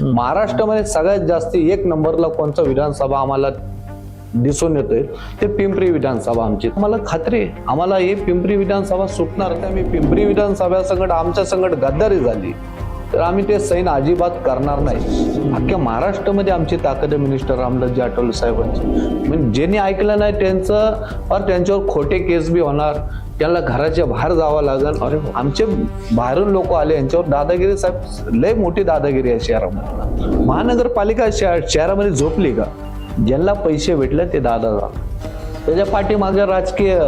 महाराष्ट्रामध्ये सगळ्यात जास्त एक नंबरला कोणता विधानसभा आम्हाला दिसून येतोय ते पिंपरी विधानसभा आमची. मला खात्री आहे. आम्हाला हे पिंपरी विधानसभा सुटणार तर आम्ही पिंपरी विधानसभा संकट आमच्या संकट गद्दारी झाली. तर आम्ही ते सैन अजिबात करणार नाही. अख्ख्या महाराष्ट्रामध्ये आमची ताकद आहे मिनिस्टर रामदासजी आठवले साहेबांची. म्हणजे ज्यांनी ऐकलं नाही त्यांचं और त्यांच्यावर खोटे केस बी होणार. त्यांना घराच्या बाहेर जावं लागेल. आमचे बाहेरून लोक आले यांच्यावर दादागिरी साहेब लय मोठी दादागिरी आहे शहरामध्ये. महानगरपालिका शहर- शहरामध्ये झोपली का? ज्यांना पैसे भेटले ते दादा त्याच्या पाठीमागे राजकीय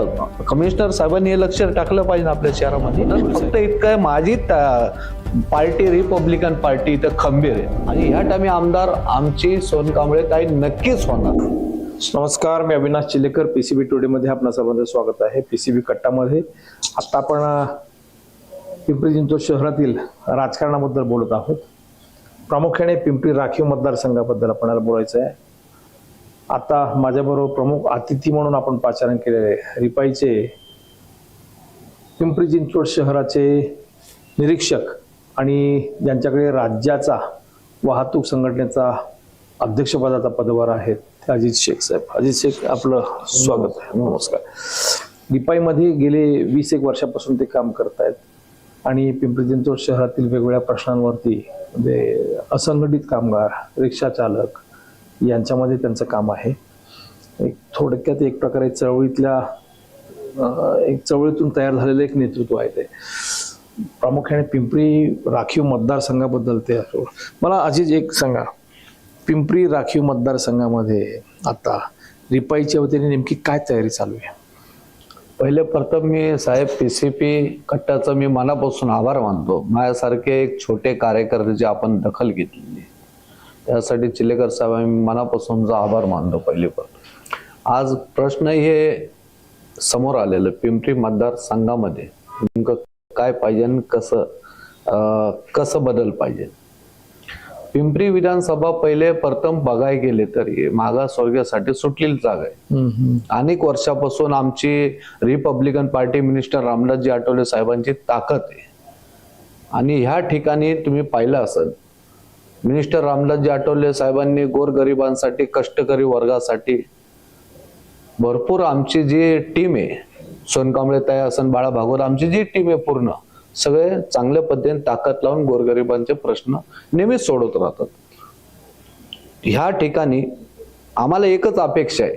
कमिशनर साहेबांनी हे लक्ष टाकलं पाहिजे ना आपल्या शहरामध्ये. फक्त इतकं आहे, माझी पार्टी रिपब्लिकन पार्टी इथं खंबीर आहे. आणि ह्या टाइमी आमदार आमची सोनकांबळे ताई नक्कीच होणार. नमस्कार मी अविनाश चिलेकर पीसीबी टुडे मध्ये आपणा सर्वांचं स्वागत आहे. पीसीबी कट्टामध्ये आता आपण पिंपरी चिंचवड शहरातील राजकारणाबद्दल बोलत आहोत. प्रामुख्याने पिंपरी राखीव मतदारसंघाबद्दल आपल्याला बोलायचं आहे. आता माझ्याबरोबर प्रमुख अतिथी म्हणून आपण पाचारण केलेले रिपाईचे पिंपरी चिंचवड शहराचे निरीक्षक आणि ज्यांच्याकडे राज्याचा वाहतूक संघटनेचा अध्यक्षपदाचा पदभार आहे अजित शेख साहेब. अजित शेख आपलं स्वागत आहे. नमस्कार. रिपाईमध्ये गेले वीस एक वर्षापासून ते काम करत आहेत आणि पिंपरी चिंचवड शहरातील वेगवेगळ्या प्रश्नांवरती म्हणजे असंघटित कामगार रिक्षा चालक यांच्यामध्ये त्यांचं काम आहे. एक थोडक्यात एक प्रकारे चळवळीतल्या एक चळवळीतून तयार झालेलं एक नेतृत्व आहे ते. प्रामुख्याने पिंपरी राखीव मतदारसंघाबद्दल ते मला अजित एक सांगा. पिंपरी राखीव मतदारसंघामध्ये आता रिपाईच्या वतीने नेमकी काय तयारी चालू आहे? पहिले प्रथम मी साहेब पी सी पी कट्ट्याचा मी मनापासून आभार मानतो. माझ्यासारखे एक छोटे कार्यकर्त्याची आपण दखल घेतलेली त्यासाठी चिलेकर साहेब आम्ही मनापासून आभार मानतो पहिले पण आज प्रश्न हे समोर आलेलं पिंपरी मतदारसंघामध्ये नेमकं काय पाहिजे आणि कसं कसं बदल पाहिजे? पिंपरी विधानसभा पहिले प्रथम बघाय गेले तरी मागासवर्गीयासाठी सुटलेली जागा आहे. अनेक वर्षापासून आमची Republican party minister Ramdasji Athawale साहेबांची ताकद आहे. आणि ह्या ठिकाणी तुम्ही पाहिलं असेल मिनिस्टर रामदासजी आठवले साहेबांनी गोरगरिबांसाठी कष्टकरी वर्गासाठी भरपूर आमची जी टीम आहे सोनकांबळे ताई असन बाळा भागवत आमची जी टीम आहे पूर्ण सगळे चांगल्या पद्धतीने ताकद लावून गोरगरिबांचे प्रश्न नेहमीच सोडवत राहतात. ह्या ठिकाणी आम्हाला एकच अपेक्षा आहे.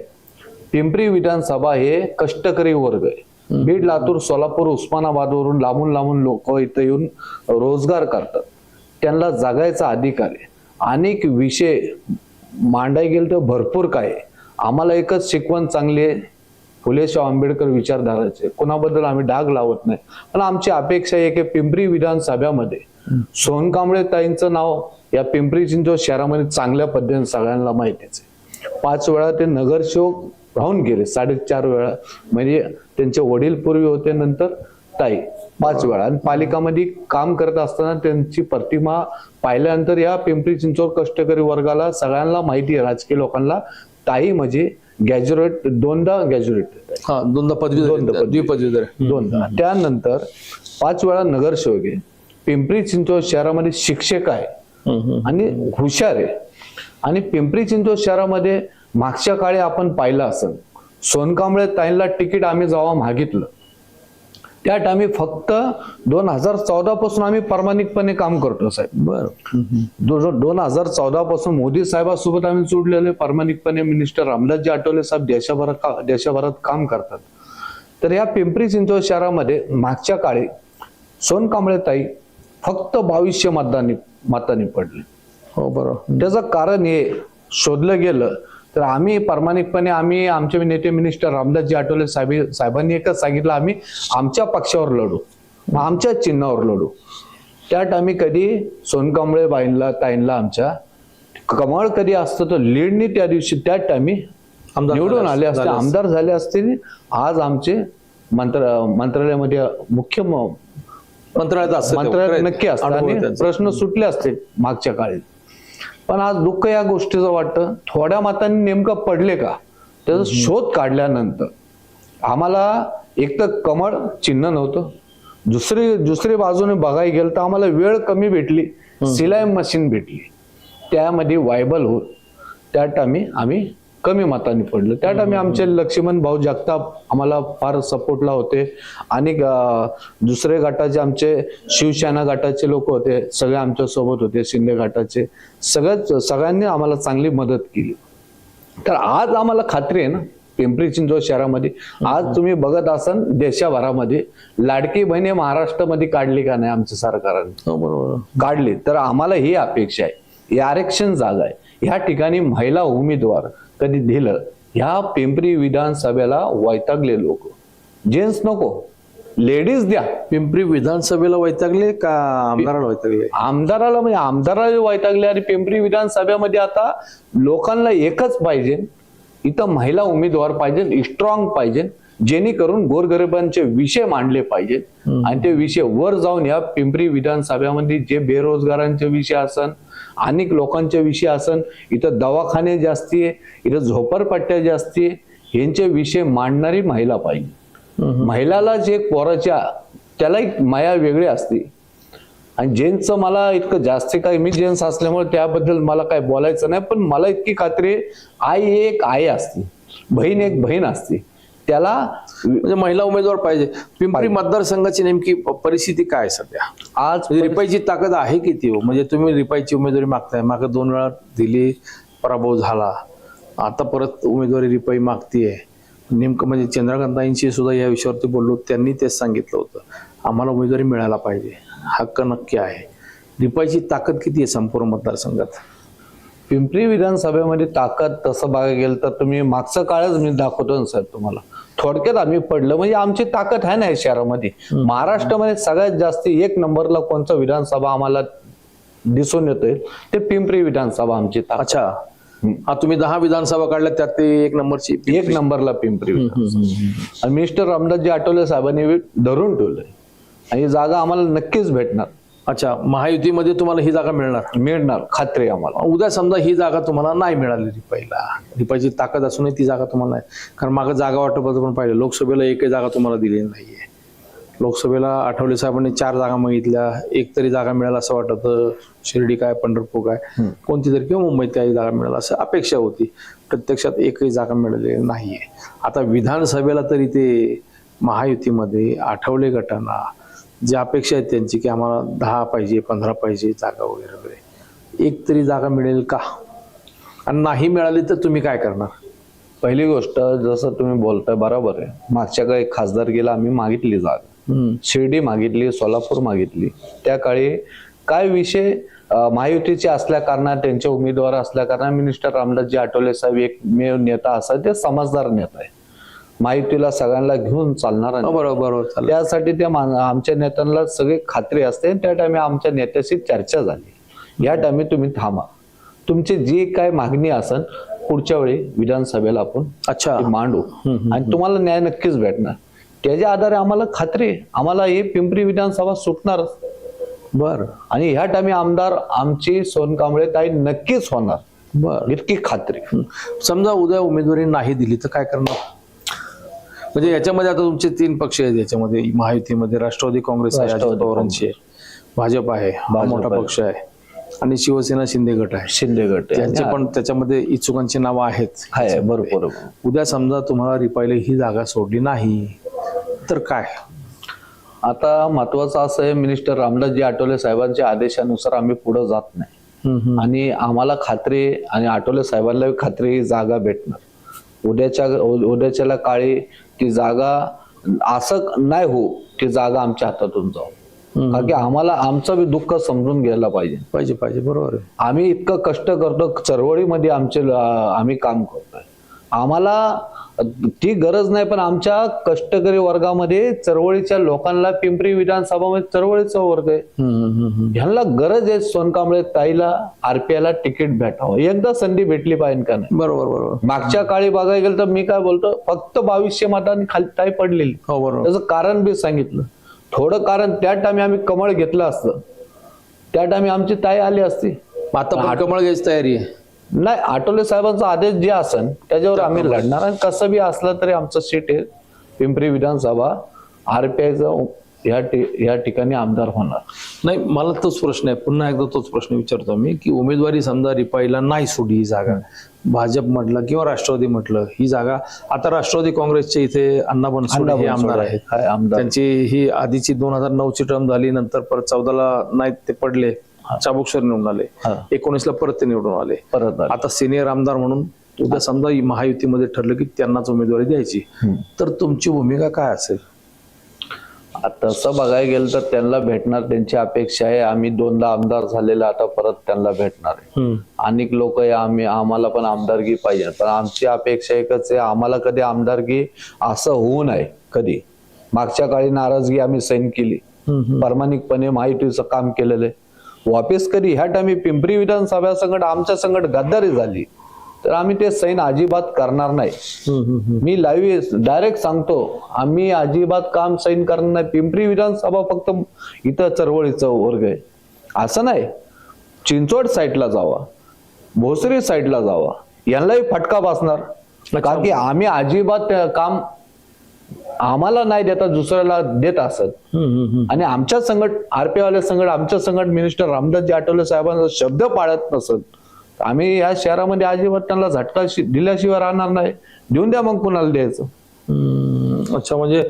पिंपरी विधानसभा हे कष्टकरी वर्ग आहे. बीड लातूर सोलापूर उस्मानाबादवरून लांबून लांबून लोक इथं येऊन रोजगार करतात. त्यांना जगायचा अधिकार आहे. अनेक विषय मांडाय गेले तर भरपूर काय. आम्हाला एकच शिकवण चांगली आहे. फुले शाह आंबेडकर विचारधाराचे. कोणाबद्दल आम्ही डाग लावत नाही. पण आमची अपेक्षा आहे की पिंपरी विधानसभेमध्ये. सोनकांबळे ताईंचं नाव या पिंपरी चिंचवड शहरामध्ये चांगल्या पद्धतीने सगळ्यांना माहितीच आहे. पाच वेळा ते नगरसेवक राहून गेले साडेचार वेळा. म्हणजे त्यांचे वडील पूर्वी होते नंतर ताई. पाच वेळा. आणि पालिकामध्ये काम करत असताना त्यांची प्रतिमा पाहिल्यानंतर या पिंपरी चिंचवड कष्टकरी वर्गाला सगळ्यांना माहिती आहे. राजकीय लोकांना ताई म्हणजे गॅज्युएट दोनदा गॅज्युएट हा दोनदा पदवीधर दोनदा पदवी. द्विपदवीधर. दोनदा. त्यानंतर पाच वेळा नगरसेवक आहे पिंपरी चिंचवड शहरामध्ये शिक्षक आहे. आणि हुशार आहे. आणि पिंपरी चिंचवड शहरामध्ये मागच्या काळी आपण पाहिलं असेल. सोनकांबळे ताईंना तिकीट आम्ही जेव्हा मागितलं त्या टाइमी फक्त दोन हजार चौदा पासून आम्ही प्रामाणिकपणे काम करतो साहेब. बरं. दोन हजार चौदा पासून मोदी साहेबांसोबत आम्ही जोडलेले प्रामाणिकपणे मिनिस्टर रामदासजी आठवले साहेब देशभरात का- देशभरात काम करतात. तर या पिंपरी चिंचवड शहरामध्ये मागच्या काळी सोनकांबळे ताई फक्त बावीसशे मतदानी मतांनी पडले. हो बरोबर. त्याचं कारण हे शोधलं गेलं तर आम्ही प्रामाणिकपणे आम्ही आमचे नेते मिनिस्टर रामदासजी आठवले साहेब साहेबांनी एकच सांगितलं आम्ही आमच्या पक्षावर लढू मग आमच्या चिन्हावर लढू त्या टाइमी कधी सोनकांबळे बाईंना ताईंला आमच्या कमळ कधी असतं तर लीडनी त्या दिवशी त्या आमदार निवडून आले असते असते. आमदार झाले असतील आज आमचे मंत्र मंत्रालयामध्ये मुख्य मंत्रालयात असतं. मंत्रालयात. नक्की असतं आहे आणि. प्रश्न सुटले असते मागच्या काळी पण आज दुःख या गोष्टीचं वाटतं. थोड्या मतांनी नेमकं पडले का? त्याचा शोध काढल्यानंतर आम्हाला एक तर कमळ चिन्ह नव्हतं. दुसरी दुसरी बाजूने बघायला गेलं तर आम्हाला वेळ कमी भेटली. सिलाई मशीन भेटली. त्यामध्ये वायबल होत. त्या टाइमी आम्ही कमी मताने पडलो. त्या टाइमी आमचे लक्ष्मण भाऊ जगताप आम्हाला फार सपोर्टला होते. आणि दुसरे गटाचे आमचे शिवसेना गटाचे लोक होते. सगळे आमच्यासोबत होते शिंदे गटाचे सगळ्याच सगळ्यांनी आम्हाला चांगली मदत केली. तर आज आम्हाला खात्री आहे ना पिंपरी चिंचवड शहरामध्ये आज तुम्ही बघत असाल देशाभरामध्ये लाडकी बहिणी महाराष्ट्रामध्ये काढली का नाही आमच्या सरकारने? हो बरोबर. काढली. तर आम्हाला ही अपेक्षा आहे. ही आरक्षण जागा आहे. ह्या ठिकाणी महिला उमेदवार कधी दिलं ह्या पिंपरी विधानसभेला वैतागले लोक. जेंट्स नको. लेडीज द्या. पिंपरी विधानसभेला वैतागले का आमदाराला वैतागले? आमदाराला म्हणजे आमदाराला वैतागले आणि पिंपरी विधानसभेमध्ये आता लोकांना एकच पाहिजे. इथं महिला उमेदवार पाहिजे स्ट्रॉंग पाहिजे. जेणेकरून गोरगरिबांचे विषय मांडले पाहिजेत आणि ते विषय वर जाऊन या पिंपरी विधानसभेमध्ये जे बेरोजगारांचे विषय असन अनेक लोकांचे विषय असन इथं दवाखाने जास्ती आहे इथं झोपडपट्ट्या जास्ती आहे यांचे विषय मांडणारी महिला पाहिजे. महिलाला जे पोराच्या त्याला एक माया वेगळी असते. आणि जेन्सचं मला इतकं जास्त काय मी जेन्स असल्यामुळे त्याबद्दल मला काय बोलायचं नाही पण मला इतकी खात्री आहे, आई एक आई असते बहीण एक बहीण असते. त्याला म्हणजे महिला उमेदवार पाहिजे. पिंपरी मतदारसंघाची नेमकी परिस्थिती काय आहे सध्या? आज म्हणजे रिपाईची ताकद आहे किती हो? म्हणजे तुम्ही रिपाईची उमेदवारी मागताय. मागे दोन वेळा दिली पराभव झाला. आता परत उमेदवारी रिपाई मागतीये. नेमकं म्हणजे चंद्रकांताईंशी सुद्धा या विषयावरती बोललो. त्यांनी तेच सांगितलं होतं. आम्हाला उमेदवारी मिळायला पाहिजे. हक्क नक्की आहे. रिपाईची ताकद किती आहे संपूर्ण मतदारसंघात? पिंपरी विधानसभेमध्ये ताकद तसं बघायला गेलं तर तुम्ही मागचं काळच मी दाखवतो ना साहेब तुम्हाला. थोडक्यात आम्ही पडलं. म्हणजे आमची ताकद आहे ना या शहरामध्ये. महाराष्ट्रामध्ये सगळ्यात जास्त एक नंबरला कोणतं विधानसभा आम्हाला दिसून येतोय? ते पिंपरी विधानसभा आमची अच्छा. हा तुम्ही दहा विधानसभा काढल्या त्यात ते एक नंबरची एक नंबरला पिंपरी मिस्टर रामदासजी आठवले साहेबांनी धरून ठेवलंय. आणि जागा आम्हाला नक्कीच भेटणार. अच्छा महायुतीमध्ये तुम्हाला ही जागा मिळणार? मिळणार खात्री आहे आम्हाला. उद्या समजा ही जागा तुम्हाला नाही मिळाली रिपाईला. रिपाईची ताकद असूनही ती जागा तुम्हाला नाही. कारण मागं जागा वाटपाचं पण पाहिलं. लोकसभेला एकही जागा तुम्हाला दिलेली नाहीये. लोकसभेला आठवले साहेबांनी चार जागा मागितल्या. एक तरी जागा मिळाला असं वाटत. शिर्डी काय पंढरपूर काय कोणती तरी किंवा मुंबईत काही जागा मिळाला असं अपेक्षा होती. प्रत्यक्षात एकही जागा मिळालेली नाहीये. आता विधानसभेला तरी ते महायुतीमध्ये आठवले गटांना जी अपेक्षा आहेत त्यांची की आम्हाला दहा पाहिजे पंधरा पाहिजे जागा वगैरे वगैरे. एक तरी जागा मिळेल का? आणि नाही मिळाली तर तुम्ही काय करणार? पहिली गोष्ट जसं तुम्ही बोलताय बरोबर आहे. मागच्या काही खासदारकीला आम्ही मागितली जागा. शिर्डी मागितली सोलापूर मागितली. त्या काळी काय विषय महायुतीचे असल्या कारणात त्यांचे उमेदवार असल्या कारणात मिनिस्टर रामदासजी आठवले साहेब एकमेव नेता असा ते समजदार नेता आहे महायुतीला सगळ्यांना घेऊन चालणारा हो. बरोबर बरोबर चालेल. त्यासाठी त्या आमच्या नेत्यांना सगळी खात्री असते त्या टाइमी आमच्या नेत्याशी चर्चा झाली. या टाइमी तुम्ही थांबा. तुमची जी काय मागणी असेल पुढच्या वेळी विधानसभेला आपण अच्छा. मांडू. आणि तुम्हाला न्याय नक्कीच भेटणार. त्याच्या आधारे आम्हाला खात्री आम्हाला ही पिंपरी विधानसभा सुटणारच. बर. आणि ह्या टाइमी आमदार आमची सोनकांबळे ताई नक्कीच होणार. बर. इतकी खात्री. समजा उद्या उमेदवारी नाही दिली तर काय करणार? म्हणजे याच्यामध्ये आता तुमचे तीन पक्ष आहेत याच्यामध्ये. महायुतीमध्ये राष्ट्रवादी काँग्रेस आहे अजित पवारांची आहे भाजप आहे हा मोठा. पक्ष आहे. आणि शिवसेना शिंदे गट आहे. शिंदे गट. त्यांचे पण त्याच्यामध्ये इच्छुकांची नावं आहेत. आहे बरोबर उद्या समजा तुम्हाला रिपाईला ही जागा सोडली नाही तर काय? आता महत्वाचं असं आहे मिनिस्टर रामदासजी आठवले साहेबांच्या आदेशानुसार आम्ही पुढे जात नाही. आणि आम्हाला खात्री आणि आठवले साहेबांना खात्री ही जागा भेटणार. उद्याच्या उद्याच्याला काळी ती जागा असं नाही हो ती जागा आमच्या हातातून जाऊ कारण की आम्हाला आमचं बी दुःख समजून घ्यायला पाहिजे. पाहिजे पाहिजे बरोबर आम्ही इतकं कष्ट करतो चळवळीमध्ये आमचे आम्ही काम करतोय. आम्हाला ती गरज नाही पण आमच्या कष्टकरी वर्गामध्ये चळवळीच्या लोकांना पिंपरी विधानसभामध्ये चळवळीचा वर्ग आहे. ह्यांना गरज आहे सोनकांबळे ताईला आरपीआयला तिकीट भेटावं. एकदा संधी भेटली पाहिजे का नाही? बरोबर बरोबर. मागच्या काळी बघायला गेलं तर मी काय बोलतो फक्त बावीसशे मतांनी खाली ताई पडलेली. हो बरोबर. त्याचं कारण बी सांगितलं. थोडं कारण त्या टाइमी आम्ही कमळ घेतलं असतं. त्या टाइमी आमची ताई आली असती. आता कमळ घ्यायची तयारी आहे. नाही आठवले साहेबांचा आदेश जे असन त्याच्यावर आम्ही लढणार आणि कसं बी असलं तरी आमचं सीट आहे पिंपरी विधानसभा आरपीआयचं या ठि- या ठिकाणी आमदार होणार. नाही मला तोच प्रश्न आहे. पुन्हा एकदा तोच प्रश्न विचारतो मी की उमेदवारी समजा रिपाईला नाही सोडली ही जागा भाजप म्हटलं किंवा राष्ट्रवादी म्हटलं ही जागा आता राष्ट्रवादी काँग्रेसचे इथे अण्णा बनसोडे हे आमदार आहेत. काय आमदार. त्यांची ही आधीची दोन हजार नऊ ची टर्म झाली नंतर परत चौदाला नाही ते पडले. चाबुकसर निवडून आले. एकोणीसला परत ते निवडून आले. परत. आता सिनियर आमदार म्हणून उद्या समजा महायुतीमध्ये ठरलं की त्यांनाच उमेदवारी द्यायची. तर तुमची भूमिका काय असेल? आता तसं बघायला गेलं तर त्यांना भेटणार त्यांची अपेक्षा आहे. आम्ही दोनदा आमदार झालेले आता परत त्यांना भेटणार आहे. अनेक लोक आम्ही आम्हाला पण आमदारकी पाहिजे. पण आमची अपेक्षा एकच आहे आम्हाला कधी आमदारकी असं होऊ नये कधी. मागच्या काळी नाराजगी आम्ही सैन केली. प्रामाणिकपणे माहितीचं काम केलेलं आहे. वापिस कधी ह्या टाइमी पिंपरी विधानसभा संकट आमच्या संकट गद्दारी झाली. तर आम्ही ते सैन अजिबात करणार नाही. मी लाईव्ह डायरेक्ट सांगतो आम्ही अजिबात काम सैन करणार नाही. पिंपरी विधानसभा फक्त इथं चळवळीचा वर्ग आहे. असं नाही. चिंचवड साईडला जावा. भोसरी साईडला जावा. यांनाही फटका बसणार. का की आम्ही अजिबात काम आम्हाला नाही देता दुसऱ्याला देत असत. आणि आमच्या संकट आरपी वाले संकट आमच्या संकट मिनिस्टर रामदासजी आठवले साहेबांचा शब्द पाळत नसत. आम्ही या शहरामध्ये अजिबात त्यांना झटका दिल्याशिवाय राहणार नाही. देऊन द्या मग कुणाला द्यायचं. अच्छा म्हणजे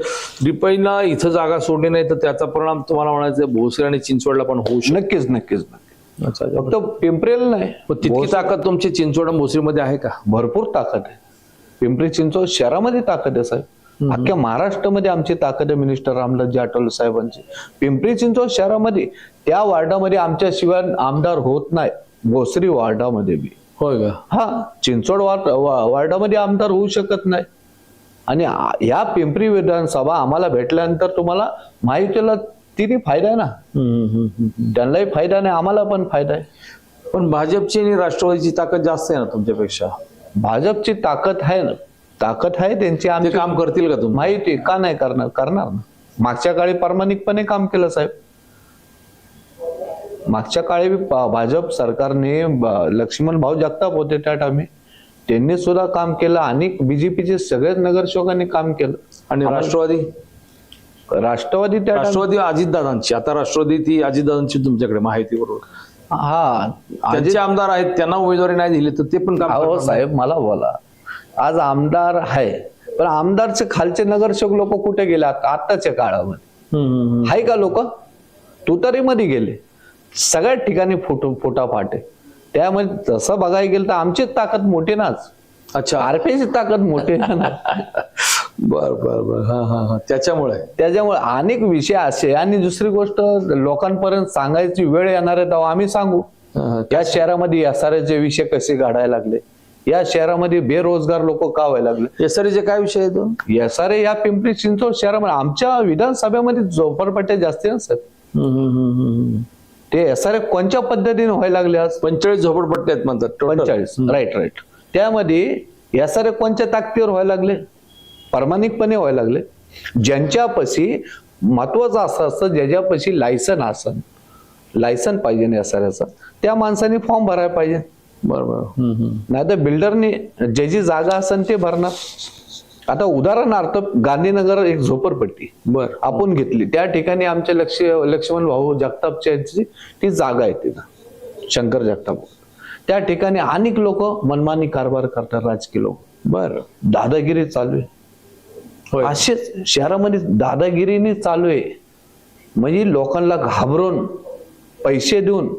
रिपाईला इथं जागा सोडली नाही तर त्याचा परिणाम तुम्हाला म्हणायचं भोसरी आणि चिंचवडला पण होऊ नक्कीच नक्कीच नक्कीच. शकतो अच्छा. फक्त पिंपरेल नाही. तितकी ताकद तुमची चिंचवड भोसरीमध्ये आहे का? भरपूर ताकद आहे. पिंपरी चिंचवड शहरामध्ये ताकद आहे साहेब. अख्ख्या महाराष्ट्रामध्ये आमची ताकद आहे मिनिस्टर रामदासजी आठवले साहेबांची. पिंपरी चिंचवड शहरामध्ये त्या वार्डामध्ये आमच्याशिवाय आमदार होत नाही. भोसरी वार्डामध्ये बी. होय का? हा चिंचवड वार्ड वार्डामध्ये आमदार होऊ शकत नाही. आणि या पिंपरी विधानसभा आम्हाला भेटल्यानंतर तुम्हाला माहितीला तिने फायदा आहे ना. त्यांनाही फायदा नाही आम्हाला पण फायदा आहे. पण भाजपची आणि राष्ट्रवादीची ताकद जास्त आहे ना तुमच्यापेक्षा? भाजपची ताकद आहे ना. ताकद आहे त्यांची आमची काम करतील का तुम्ही? माहिती का नाही करणार? करणार ना. मागच्या काळी प्रामाणिकपणे काम केलं साहेब. मागच्या काळी भाजप सरकारने लक्ष्मण भाऊ जगताप होते त्या टाइमी त्यांनी सुद्धा काम केलं आणि बीजेपीचे सगळेच नगरसेवकांनी काम केलं. आणि राष्ट्रवादी? राष्ट्रवादी त्या राष्ट्रवादी अजितदादांची. आता राष्ट्रवादी ती अजितदादांची तुमच्याकडे माहिती बरोबर. हा. त्यांचे आमदार आहेत त्यांना उमेदवारी नाही दिली तर ते पण काम साहेब मला बोला. आज आमदार आहे. पण आमदारचे खालचे नगरसेवक लोक कुठे गेले? आता आत्ताच्या काळामध्ये. आहे का लोक? तुतारीमध्ये गेले. सगळ्या ठिकाणी फोटो फोटा फाटे त्यामध्ये तसं बघायला गेलं तर आमची ताकद मोठी नाच अच्छा. आरपीची ताकद मोठी आहे ना बर बर बर. हा हा हा. त्याच्यामुळे? त्याच्यामुळे अनेक विषय असे. आणि दुसरी गोष्ट लोकांपर्यंत सांगायची वेळ येणार आहे तेव्हा आम्ही सांगू. हा, हा. या शहरामध्ये एसआरचे विषय कसे घडायला लागले? या शहरामध्ये बेरोजगार लोक का व्हायला लागले? एसआरचे काय विषय आहे तो? एसआरए या पिंपरी चिंचवड शहरामध्ये आमच्या विधानसभेमध्ये झोपडपट्ट्या जास्ती हम्म, हम्म. ते एसआरए कोणत्या पद्धतीने व्हायला लागले आज? पंचेचाळीस झोपडपट्ट्या आहेत म्हणतात. पंचेचाळीस. राईट राईट त्यामध्ये एसआरए कोणत्या ताकदीवर व्हायला लागले? प्रामाणिकपणे व्हायला लागले. ज्यांच्यापाशी महत्वाचं असं असतं ज्याच्यापाशी लायसन असन लायसन पाहिजे एसआरएचा त्या माणसाने फॉर्म भरायला पाहिजे. बरोबर. नाही तर बिल्डरने ज्याची जागा असेल ते भरणार. आता उदाहरणार्थ गांधीनगर एक झोपडपट्टी बर. आपण घेतली. त्या ठिकाणी आमचे लक्ष लक्ष्मण भाऊ जगतापच्या यांची ती जागा आहे तिथं. शंकर जगताप. त्या ठिकाणी अनेक लोक मनमानी कारभार करतात राजकीय लोक. बर. दादागिरी चालू आहे. असेच शहरामध्ये दादागिरीने चालू आहे. म्हणजे लोकांना घाबरून पैसे देऊन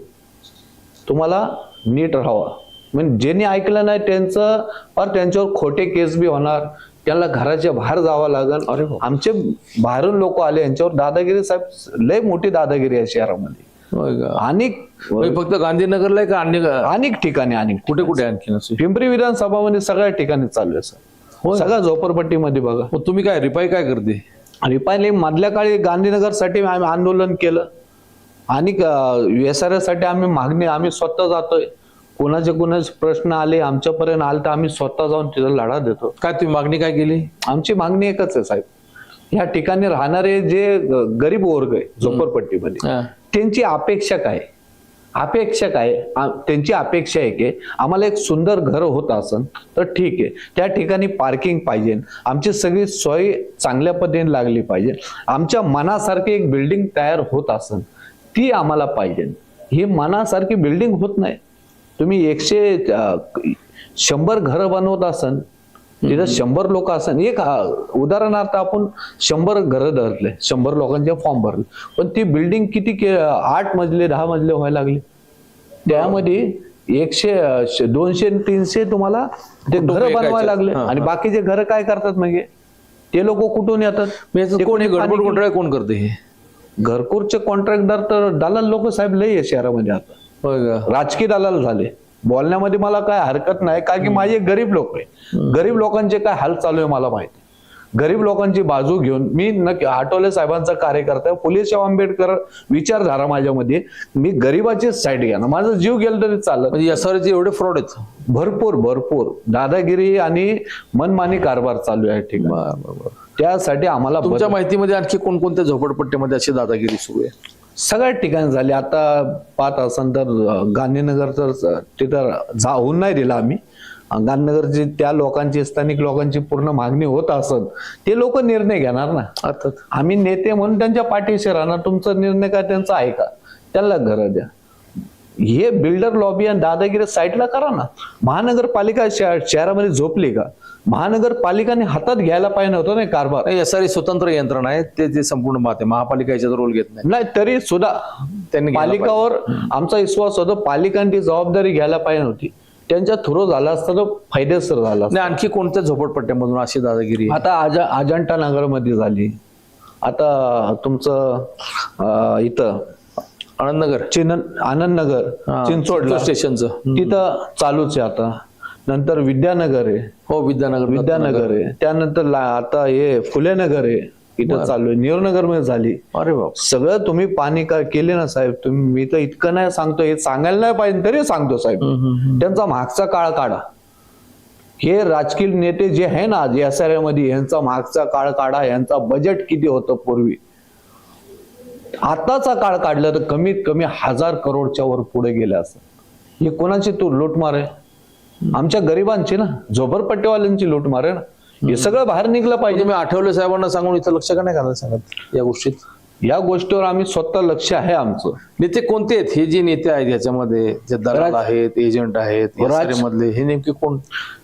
तुम्हाला नीट राहावा. म्हणजे ज्यांनी ऐकलं नाही त्यांचं और त्यांच्यावर खोटे केस बी होणार. त्यांना घराच्या बाहेर जावं लागेल. अरे बाप. आमचे बाहेरून लोक आले यांच्यावर दादागिरी साहेब लय मोठी दादागिरी आहे शहरामध्ये. अनेक म्हणजे फक्त गांधीनगरला का अन्य अनेक ठिकाणी अनेक कुठे कुठे आणखीन असे? पिंपरी विधानसभामध्ये सगळ्या ठिकाणी चालू आहे. सर. सगळ्या झोपडपट्टीमध्ये बघा. मग तुम्ही काय रिपाई काय करते? पहिले मधल्या काळी गांधीनगरसाठी आम्ही आंदोलन केलं. आणि साठी आम्ही मागणी आम्ही स्वतः जातोय. कोणाचे कोणाचे प्रश्न आले आमच्यापर्यंत आले तर आम्ही स्वतः जाऊन तिथं लढा देतो. काय तुम्ही मागणी काय केली? आमची मागणी एकच आहे साहेब. या ठिकाणी राहणारे जे गरीब वर्ग आहे झोपडपट्टीमध्ये. त्यांची अपेक्षा काय? अपेक्षा काय? त्यांची अपेक्षा आहे की आम्हाला एक सुंदर घर होत असन तर ठीक आहे. त्या ठिकाणी पार्किंग पाहिजे. आमची सगळी सोय चांगल्या पद्धतीने लागली पाहिजे. आमच्या मनासारखी एक बिल्डिंग तयार होत असन ती आम्हाला पाहिजे. ही मनासारखी बिल्डिंग होत नाही. तुम्ही एकशे शंभर घरं बनवत असन तिथं शंभर लोक असन. एक उदाहरणार्थ आपण शंभर घरं धरले शंभर लोकांचे फॉर्म भरले पण ती बिल्डिंग किती के- आठ मजले दहा मजले व्हायला लागले. त्यामध्ये एकशे दोनशे तीनशे तुम्हाला ते घर बनवायला. लागले. आणि. बाकीचे घर काय करतात म्हणजे? ते लोक कुठून येतात? कोण गडबड कोण करते हे? घरकुरचे कॉन्ट्रॅक्टदार तर दलाल लोक साहेब लई आहे शहरामध्ये आता. राजकीय दलाल झाले. बोलण्यामध्ये मला काय हरकत नाही कारण की माझे गरीब लोक आहे गरीब लोकांचे काय हाल चालू आहे मला माहिती गरीब लोकांची बाजू घेऊन मी नक्की आठवले साहेबांचा कार्यकर्ता आहे. फुलेशाह आंबेडकर विचारधारा माझ्यामध्ये मी गरीबाची साईड घ्या ना माझा जीव गेला तरी चालत म्हणजे या चे एवढे फ्रॉड आहेत. भरपूर भरपूर. दादागिरी आणि मनमानी कारभार चालू आहे ठीक बरं, बरं, बरं. त्यासाठी आम्हाला तुमच्या बदल- माहितीमध्ये आणखी कोणकोणत्या झोपडपट्टीमध्ये अशी दादागिरी सुरू आहे? सगळ्या ठिकाणी झाली. आता पाहत असाल तर अं, गांधीनगर तर तिथं जाऊन नाही दिला आम्ही. अं, गांधीनगरची त्या लोकांची स्थानिक लोकांची पूर्ण मागणी होत असत ते लोक निर्णय घेणार ना. आता आम्ही नेते म्हणून त्यांच्या पाठीशी राहणार. तुमचा निर्णय काय त्यांचा आहे का? त्यांना घर द्या. हे बिल्डर लॉबी आणि दादागिरी साईडला करा ना. महानगरपालिका शहर- शहरामध्ये झोपली का? महानगरपालिकाने हातात घ्यायला पाहिजे होतं ना कारभार. आर स्वतंत्र यंत्रणा आहे. ते ते संपूर्ण बात आहे. महापालिका याच्यात रोल घेत नाही. नाही तरी सुद्धा त्यांनी घ्यायला पालिकावर आमचा विश्वास होता पालिकांनी ती जबाबदारी घ्यायला पाहिजे होती. त्यांच्या थ्रू झाला असता तर फायदेशीर झाला असता. नाही आणखी कोणत्या झोपडपट्ट्यामधून अशी दादागिरी आहे? आता अजा अजंठा नगरमध्ये झाली. आता तुमचं अं, इथं आनंदनगर. चिन आनंद नगर हा, चिंचवडला. स्टेशनचं. तिथं चालूच आहे आता. नंतर विद्यानगर आहे. हो विद्यानगर विद्यानगर आहे. त्यानंतर ला- आता हे फुलेनगर आहे. इथं चालू आहे. नेहरूनगरमध्ये झाली. अरे बाप. सगळं तुम्ही पाणी का केले ना साहेब? तुम्ही मी तर इतकं नाही सांगतो. हे सांगायला नाही पाहिजे तरी सांगतो साहेब. त्यांचा मागचा काळ काढा. हे राजकीय नेते जे आहे ना आज एसमध्ये यांचा मागचा काळ काढा. यांचा बजेट किती होतं पूर्वी? आताचा काळ काढला तर कमीत कमी हजार करोडच्या वर पुढे गेले असं. हे कोणाची तू लूटमार आहे आमच्या गरिबांची ना? झोपडपट्टीवाल्यांची लूटमार आहे ना? हे सगळं बाहेर निघलं पाहिजे. मी आठवले साहेबांना सांगून इथं लक्ष का नाही घालायला सांगत या गोष्टीत? या गोष्टीवर आम्ही स्वतः लक्ष आहे आमचं. नेते कोणते आहेत? हे जे नेते आहेत याच्यामध्ये जे दलाल आहेत एजंट आहेत मधले हे नेमके कोण?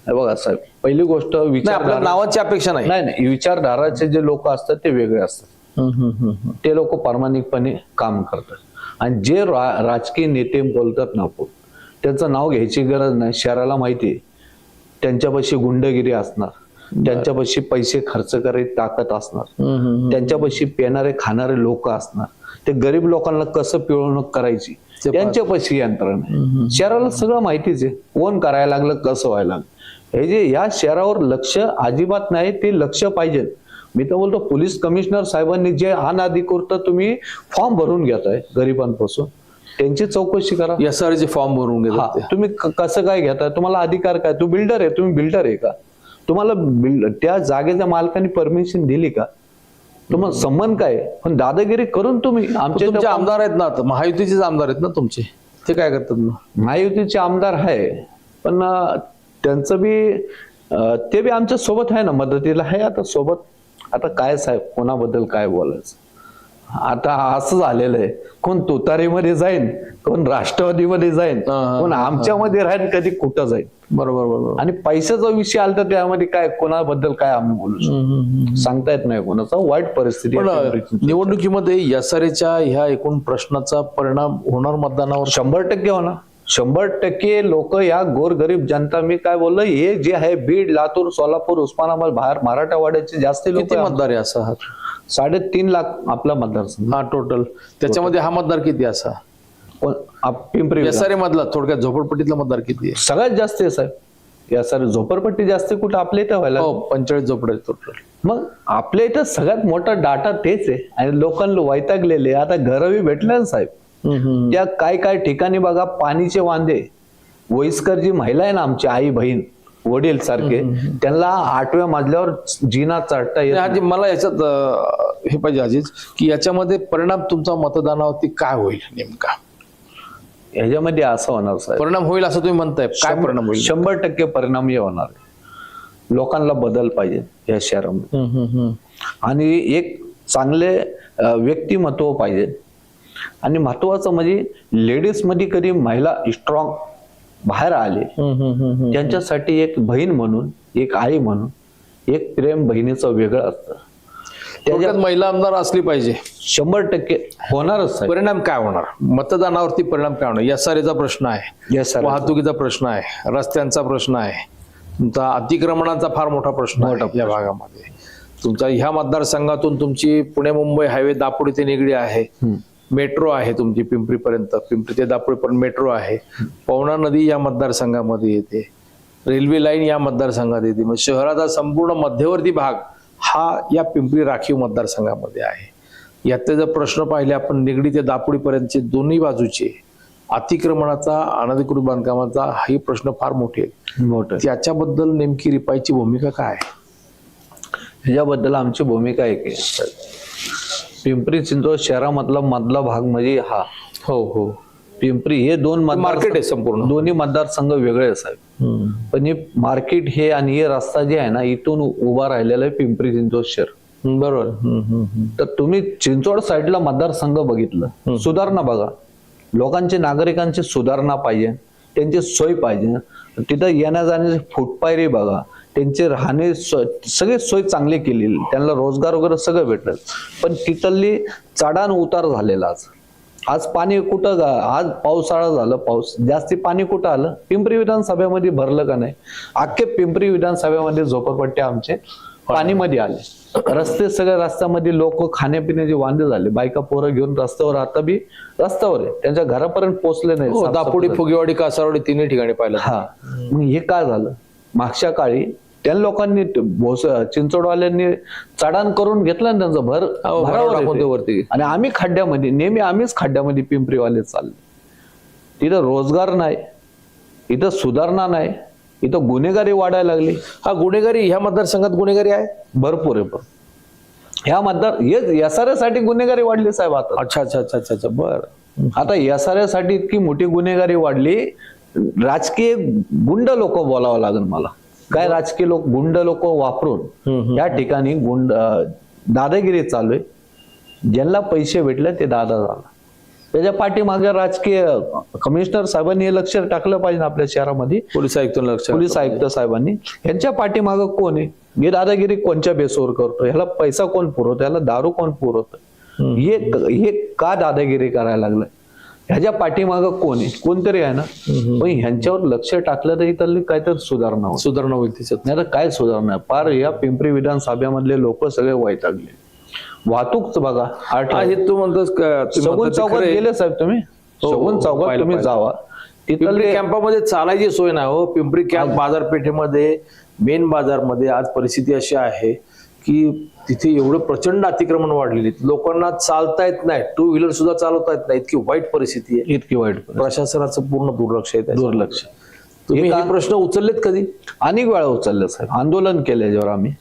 बघा साहेब पहिली गोष्ट विचारधारा नावाची अपेक्षा नाही. नाही नाही विचारधाराचे जे लोक असतात ते वेगळे असतात. ते लोक प्रामाणिकपणे काम करतात. आणि जे रा- राजकीय नेते बोलतात ना आपण त्यांचं नाव घ्यायची गरज नाही. शहराला माहिती आहे. त्यांच्यापाशी गुंडगिरी असणार. त्यांच्यापाशी पैसे खर्च करायची ताकद असणार. त्यांच्यापाशी पिणारे खाणारे लोक असणार. ते गरीब लोकांना कसं पिळवणूक करायची? त्यांच्यापाशी यंत्रणा शहराला सगळं माहितीच आहे. कोण करायला लागलं कसं व्हायला लागलं? हे जे या शहरावर लक्ष अजिबात नाही ते लक्ष पाहिजे. मी तर बोलतो पोलीस कमिशनर साहेबांनी जे अनाधिकृत तुम्ही फॉर्म भरून घेताय गरिबांपासून. त्यांची चौकशी करा. SRA चे फॉर्म भरून हा घेतात ते. तुम्ही कसं काय घेताय? तुम्हाला अधिकार काय? तू बिल्डर आहे तुम्ही बिल्डर आहे का? तुम्हाला त्या जागेच्या मालकाने परमिशन दिली का? तुम्हाला संबंध काय? पण दादागिरी करून तुम्ही इथं आमदार आहेत ना आता महायुतीचेच आमदार आहेत ना तुमचे? ते काय करतात महायुतीचे आमदार आहे पण त्यांचं बी ते बी आमच्यासोबत आहे ना मदतीला आहे आता सोबत. आता काय साहेब कोणाबद्दल काय बोलायचं? आता असं झालेलं आहे कोण तुतारीमध्ये जाईन कोण राष्ट्रवादीमध्ये जाईन कोण आमच्यामध्ये राहीन कधी कुठं जाईन. बरोबर बरोबर. आणि पैशाचा विषय आला तर त्यामध्ये काय कोणाबद्दल काय आम्ही बोलू शकतो. सांगता येत नाही कोणाचा. वाईट परिस्थिती निवडणुकीमध्ये एसआरएच्या ह्या एकूण प्रश्नाचा परिणाम होणार मतदानावर? शंभर टक्के होणार. शंभर टक्के लोक या गोरगरीब जनता मी काय बोललो हे जे आहे बीड लातूर सोलापूर उस्मानाबाद बाहेर मराठवाड्याचे जास्त लोक मतदार असा साडेतीन लाख आपला मतदारसंघ हा टोटल त्याच्यामध्ये हा मतदार किती असा? पण आप- पिंपरी. एसआरए मधला थोडक्यात झोपडपट्टीतला मतदार किती आहे? सगळ्यात जास्त आहे साहेब. या सर झोपडपट्टी जास्त कुठं? आपल्या इथं व्हायला हो पंचेचाळीस झोपडे टोटल मग आपल्या इथं सगळ्यात मोठा डाटा तेच आहे. आणि लोकांना वैतागलेले आता घरही भेटले ना साहेब. त्या काय काय ठिकाणी बघा पाणीचे वांदे. वयस्कर जी महिला आहे ना आमची आई बहीण वडील सारखे त्यांना आठव्या मजल्यावर जिना चढता येत मला याच्यात हे पाहिजे अजीज की याच्यामध्ये परिणाम तुमचा मतदानावरती काय होईल नेमका? ह्याच्यामध्ये असं होणार साहेब. परिणाम होईल असं तुम्ही म्हणताय काय परिणाम होईल? शंभर टक्के परिणाम हे होणार. लोकांना बदल पाहिजे या शहरामध्ये. आणि एक चांगले व्यक्तिमत्व पाहिजे. आणि महत्वाचं म्हणजे लेडीजमध्ये कधी महिला स्ट्रॉंग बाहेर आले. त्यांच्यासाठी एक बहीण म्हणून एक आई म्हणून एक प्रेम बहिणीचं वेगळं असतं. थोडक्यात महिला आमदार असली पाहिजे. शंभर टक्के होणारच आहे परिणाम काय होणार? मतदानावरती परिणाम काय होणार? एसआरएचा प्रश्न आहे. वाहतुकीचा प्रश्न आहे. रस्त्यांचा प्रश्न आहे. तुमचा अतिक्रमणाचा फार मोठा प्रश्न आहे या भागामध्ये. तुमचा ह्या मतदारसंघातून तुमची पुणे मुंबई हायवे दापोडी ते निगडी आहे मेट्रो आहे तुमची पिंपरी पर्यंत पिंपरी ते दापोडी पर्यंत मेट्रो आहे. पवना नदी या मतदारसंघामध्ये येते. रेल्वे लाईन या मतदारसंघात येते. मग शहराचा संपूर्ण मध्यवर्ती भाग हा या पिंपरी राखीव मतदारसंघामध्ये आहे. यातले जर प्रश्न पाहिले आपण निगडी ते दापोडी पर्यंतचे दोन्ही बाजूचे अतिक्रमणाचा अनधिकृत बांधकामाचा हे प्रश्न फार मोठं त्याच्याबद्दल नेमकी रिपाईची भूमिका काय आहे? ह्याच्याबद्दल आमची भूमिका एक आहे. पिंपरी चिंचवड शहरामधला मधला भाग म्हणजे हा. हो हो. पिंपरी हे दोन मतदार मार्केट आहे संपूर्ण. दोन्ही मतदारसंघ वेगळे साहेब पण हे मार्केट हे आणि हे रस्ता जे आहे ना इथून उभा राहिलेला आहे पिंपरी चिंचवड शहर. बरोबर. तर तुम्ही चिंचवड साईडला मतदारसंघ बघितलं. सुधारणा बघा. लोकांचे नागरिकांची सुधारणा पाहिजे. त्यांची सोय पाहिजे. तिथं येण्या जाण्याची फुटपायरी बघा. त्यांचे राहणे सगळी सोय चांगली केलेली त्यांना रोजगार वगैरे सगळं भेटलं. पण तिथली चढान उतार झालेला आज. आज पाणी कुठं आज पावसाळा झालं पाऊस जास्ती पाणी कुठं आलं? पिंपरी विधानसभेमध्ये भरलं का नाही? अख्खे पिंपरी विधानसभेमध्ये झोपडपट्टे आमचे पाणीमध्ये आले. रस्ते सगळे रस्त्यामध्ये लोक खाण्यापिण्याचे वांदे झाले. बायका पोरं घेऊन रस्त्यावर आता बी रस्त्यावर आहे. त्यांच्या घरापर्यंत पोहोचले नाही. हो, दापोडी फुगेवाडी कासारवाडी तिन्ही ठिकाणी पाहिलं. हा. मग हे काय झालं? मागच्या काळी त्या लोकांनी भोस चिंचवडवाल्यांनी चढाण करून घेतलं ना त्यांचं भर भरावर वरती. आणि आम्ही खड्ड्यामध्ये नेहमी आम्हीच खड्ड्यामध्ये पिंपरीवाले चालले. तिथं रोजगार नाही इथं सुधारणा नाही इथं गुन्हेगारी वाढायला लागली. हा गुन्हेगारी ह्या मतदारसंघात गुन्हेगारी आहे? भरपूर आहे पण ह्या मतदार हे एसआरसाठी गुन्हेगारी वाढली साहेब आता. अच्छा अच्छा अच्छा अच्छा अच्छा बर. आता एसआरसाठी इतकी मोठी गुन्हेगारी वाढली राजकीय गुंड लोक बोलावं लागेल मला. काय राजकीय लोक गुंड लोक वापरून या ठिकाणी गुंड दादागिरी चालू आहे. ज्यांना पैसे भेटले ते दादा झाला. त्याच्या पाठीमागे राजकीय कमिशनर साहेबांनी हे लक्ष टाकलं पाहिजे आपल्या शहरामध्ये. पोलीस आयुक्त लक्ष पोलीस आयुक्त साहेबांनी. यांच्या पाठीमागं कोण आहे? हे दादागिरी कोणच्या बेसवर करतो? ह्याला पैसा कोण पुरवतो? ह्याला दारू कोण पुरवतं? हे हे का दादागिरी करायला लागलाय ह्याच्या पाठीमागं कोण आहे? कोणतरी आहे ना? पण ह्यांच्यावर लक्ष टाकलं तर इथली काहीतरी सुधारणा होईल. सुधारणा होईल त्याच्यात नाही. तर काय सुधारणा? पार या पिंपरी विधानसभेमधले लोक सगळे वैतागले. वाहतूक बघा आठ हा, तू म्हणतोस सगुन चौकात. गेले साहेब तुम्ही? हो, सगुन हो, चौकात पाहिलं, तुम्ही. जावा. पिंपरी तिथले कॅम्पामध्ये चालायची सोय नाही हो. पिंपरी कॅम्प बाजारपेठेमध्ये मेन बाजारमध्ये आज परिस्थिती अशी आहे की तिथे एवढं प्रचंड अतिक्रमण वाढलेली. लोकांना चालता येत नाही. टू व्हीलर सुद्धा चालवता येत नाही. इतकी वाईट परिस्थिती आहे. इतकी वाईट. प्रशासनाचं पूर्ण दुर्लक्ष आहे. दुर्लक्ष. तुम्ही हे प्रश्न उचललेत कधी? अनेक वेळा उचलले साहेब. आंदोलन केले याच्यावर आम्ही.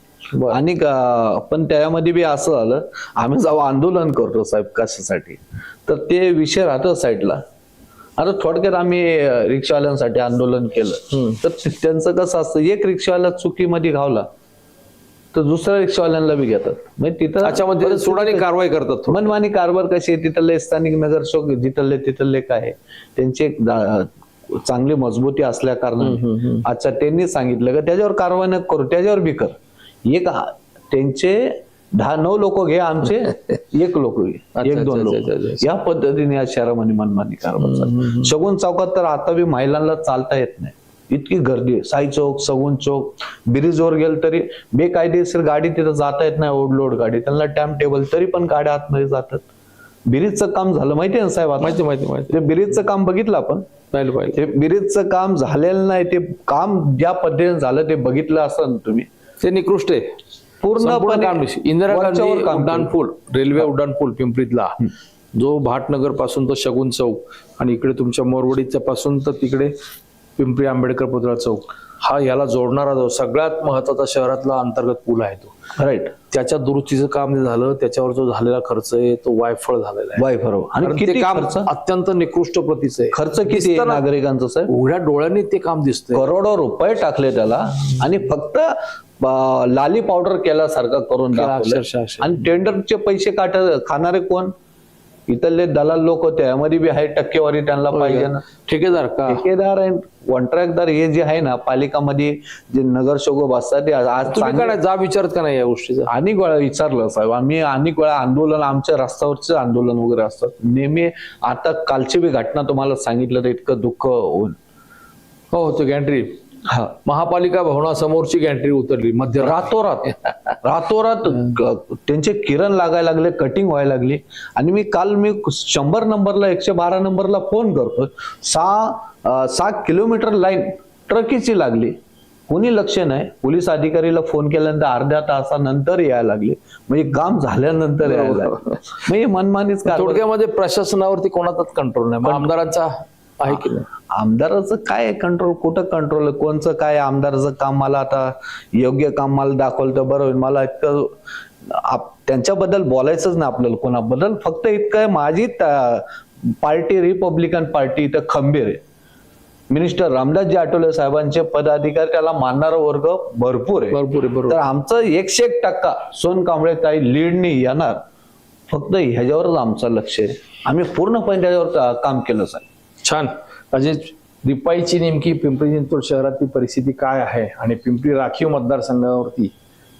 आणि पण त्यामध्ये बी असं झालं आम्ही जेव्हा आंदोलन करतो साहेब कशासाठी? तर ते विषय राहतो साईडला. आता थोडक्यात आम्ही रिक्षावाल्यांसाठी आंदोलन केलं. तर त्यांचं कसं असतं एक रिक्षावाला चुकीमध्ये घावला. तर दुसऱ्या रिक्षावाल्यांना बी घेतात. म्हणजे तिथं अच्छा म्हणजे सोडाने कारवाई करतात. मनमानी कारभार कशी आहे? तिथले स्थानिक नगरसेवक जिथले तिथले काय आहे, त्यांची चांगली मजबूती असल्या कारणाने. अच्छा त्यांनी सांगितलं का त्याच्यावर कारवाई न करू त्याच्यावर बी कर. एक त्यांचे दहा नऊ लोक घे आमचे एक लोक घे. एक दोन लोक या पद्धतीने या शहरामध्ये मनमानी कारभार शगुन चौकात तर आता बी महिलांना चालता येत नाही. इतकी गर्दी. साई चौक सगुन चौक ब्रिजवर गेल तरी बेकायदेशीर गाडी तिथं जाता येत नाही ओढलोड गाडी. त्यांना टाइम टेबल तरी पण गाड्या आतमध्ये जातात. ब्रिजचं काम झालं. माहितीये ना साहेब? माहिती माहिती माहिती. ते ब्रिजचं काम बघितलं आपण? पाहिलं ते ब्रिजचं काम झालेलं नाही. ते काम ज्या पद्धतीने झालं ते बघितलं असं तुम्ही. ते निकृष्ट आहे. पूर्णपणे. इंदिरा गांधी उड्डाण पूल रेल्वे उड्डाण पूल पिंपरीतला. जो भाटनगरपासून तर शगुन चौक आणि इकडे तुमच्या मोरवडीच्या पासून तर तिकडे पिंपरी आंबेडकर पुतळा चौक. हा याला जोडणारा जो सगळ्यात महत्त्वाचा शहरातला अंतर्गत पूल आहे तो. राईट त्याच्या दुरुस्तीचं काम जे झालं त्याच्यावर जो झालेला खर्च आहे तो वायफळ झालेला आहे. वाय बरोबर आणि किती काम खर्च? अत्यंत निकृष्ट प्रतीचं आहे. खर्च किती दिसतं. नागरिकांचं साहेब? उघड्या डोळ्यांनी ते काम दिसतंय. करोडो रुपये टाकले त्याला आणि फक्त लाली पावडर केल्यासारखं करून. आणि टेंडरचे पैसे काट खाणारे कोण? इथले दलाल लोक होते यामध्ये बी आहे टक्केवारी त्यांना पाहिजे ना. ठेकेदार का? ठेकेदार कॉन्ट्रॅक्टदार हे जे आहे ना पालिकामध्ये जे नगरसेवक असतात ते आज काय जा विचारत का नाही या गोष्टीचा? अनेक वेळा विचारलं साहेब आम्ही अनेक वेळा आंदोलन आमच्या रस्त्यावरचे आंदोलन वगैरे असतात. नेहमी आता कालची बी घटना तुम्हाला सांगितलं तर इतकं दुःख होऊन. हो तो गॅन्ट्री महापालिका भवनासमोरची गॅन्ट्री उतरली. मध्य रातोरात. रातोरात त्यांचे किरण लागायला लागले कटिंग व्हायला लागली. आणि मी काल मी शंभर नंबरला एकशे बारा नंबरला फोन करतो सहा सहा किलोमीटर लाईन ट्रकीची लागली. कोणी लक्ष नाही. पोलीस अधिकारीला फोन केल्यानंतर अर्ध्या तासानंतर यायला लागले. म्हणजे काम झाल्यानंतर यायला लागले. म्हणजे मनमानीच. थोडक्यामध्ये प्रशासनावरती कोणाचाच कंट्रोल नाही. आमदारांचा आहे की नाही? आमदाराचं काय कंट्रोल कुठं कंट्रोल कोणचं काय आमदाराचं काम मला आता योग्य काम मला दाखवलं तर बरं होईल. मला इतकं आप- त्यांच्याबद्दल बोलायचंच नाही आपल्याला कोणाबद्दल. फक्त इतकं माझी पार्टी रिपब्लिकन पार्टी इथं खंबीर आहे. मिनिस्टर रामदासजी आठवले साहेबांचे पदाधिकारी त्याला मानणारा वर्ग भरपूर आहे. भरपूर आहे बरोबर तर आमचं एकशे एक टक्का सोन कांबळे ताई लीडनी येणार. फक्त ह्याच्यावरच आमचं लक्ष आहे. आम्ही पूर्णपणे त्याच्यावर काम केलं साहेब. छान. राजेश रिपाईची नेमकी पिंपरी चिंचवड शहरातली परिस्थिती काय आहे? आणि पिंपरी राखीव मतदारसंघावरती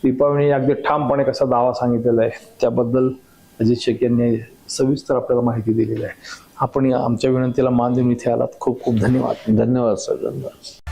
रिपाईने अगदी ठामपणे कसा दावा सांगितलेला आहे? त्याबद्दल अजित शेख यांनी सविस्तर आपल्याला माहिती दिलेली आहे. आपण या आमच्या विनंतीला मान देऊन इथे आलात. खूप खूप धन्यवाद. धन्यवाद सर. धन्यवाद.